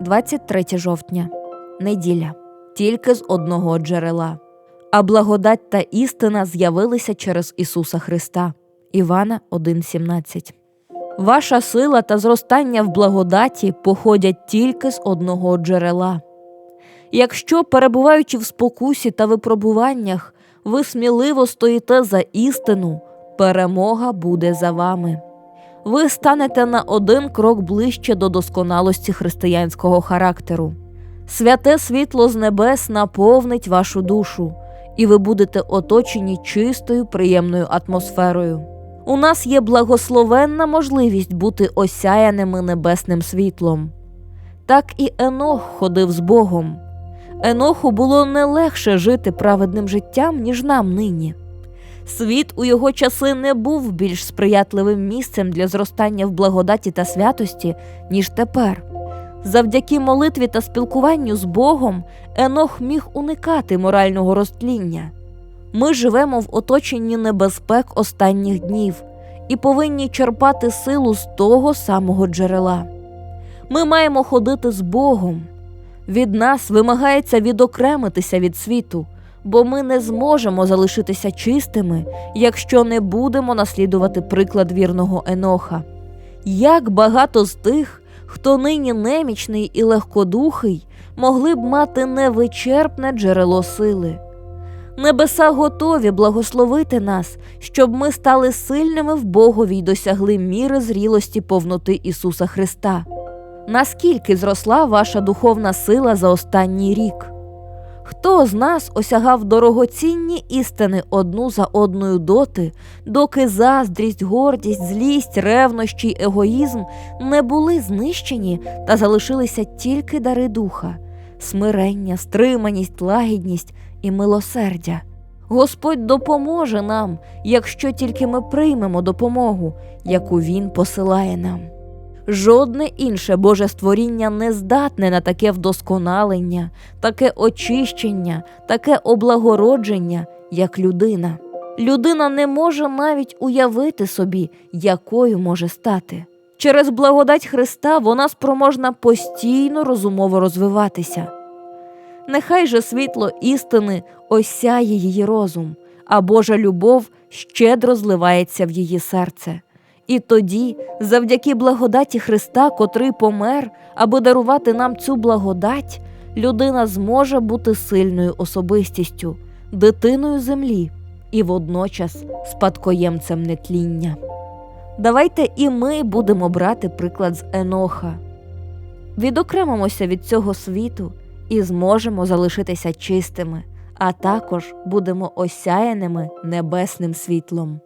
23 жовтня, неділя, тільки з одного джерела. А благодать та істина з'явилися через Ісуса Христа. Івана 1,17. Ваша сила та зростання в благодаті походять тільки з одного джерела. Якщо, перебуваючи в спокусі та випробуваннях, ви сміливо стоїте за істину, перемога буде за вами. Ви станете на один крок ближче до досконалості християнського характеру. Святе світло з небес наповнить вашу душу, і ви будете оточені чистою, приємною атмосферою. У нас є благословенна можливість бути осяяними небесним світлом. Так і Енох ходив з Богом. Еноху було не легше жити праведним життям, ніж нам нині. Світ у його часи не був більш сприятливим місцем для зростання в благодаті та святості, ніж тепер. Завдяки молитві та спілкуванню з Богом Енох міг уникати морального розтління. Ми живемо в оточенні небезпек останніх днів і повинні черпати силу з того самого джерела. Ми маємо ходити з Богом. Від нас вимагається відокремитися від світу, бо ми не зможемо залишитися чистими, якщо не будемо наслідувати приклад вірного Еноха. Як багато з тих, хто нині немічний і легкодухий, могли б мати невичерпне джерело сили. Небеса готові благословити нас, щоб ми стали сильними в Богові й досягли міри зрілості повноти Ісуса Христа. Наскільки зросла ваша духовна сила за останній рік? Хто з нас осягав дорогоцінні істини одну за одною доти, доки заздрість, гордість, злість, ревнощі й егоїзм не були знищені та залишилися тільки дари духа, смирення, стриманість, лагідність і милосердя? Господь допоможе нам, якщо тільки ми приймемо допомогу, яку Він посилає нам. Жодне інше Боже створіння не здатне на таке вдосконалення, таке очищення, таке облагородження, як людина. Людина не може навіть уявити собі, якою може стати. Через благодать Христа вона спроможна постійно розумово розвиватися. Нехай же світло істини осяє її розум, а Божа любов щедро зливається в її серце. І тоді, завдяки благодаті Христа, котрий помер, аби дарувати нам цю благодать, людина зможе бути сильною особистістю, дитиною землі і водночас спадкоємцем нетління. Давайте і ми будемо брати приклад з Еноха. Відокремимося від цього світу і зможемо залишитися чистими, а також будемо осяяними небесним світлом.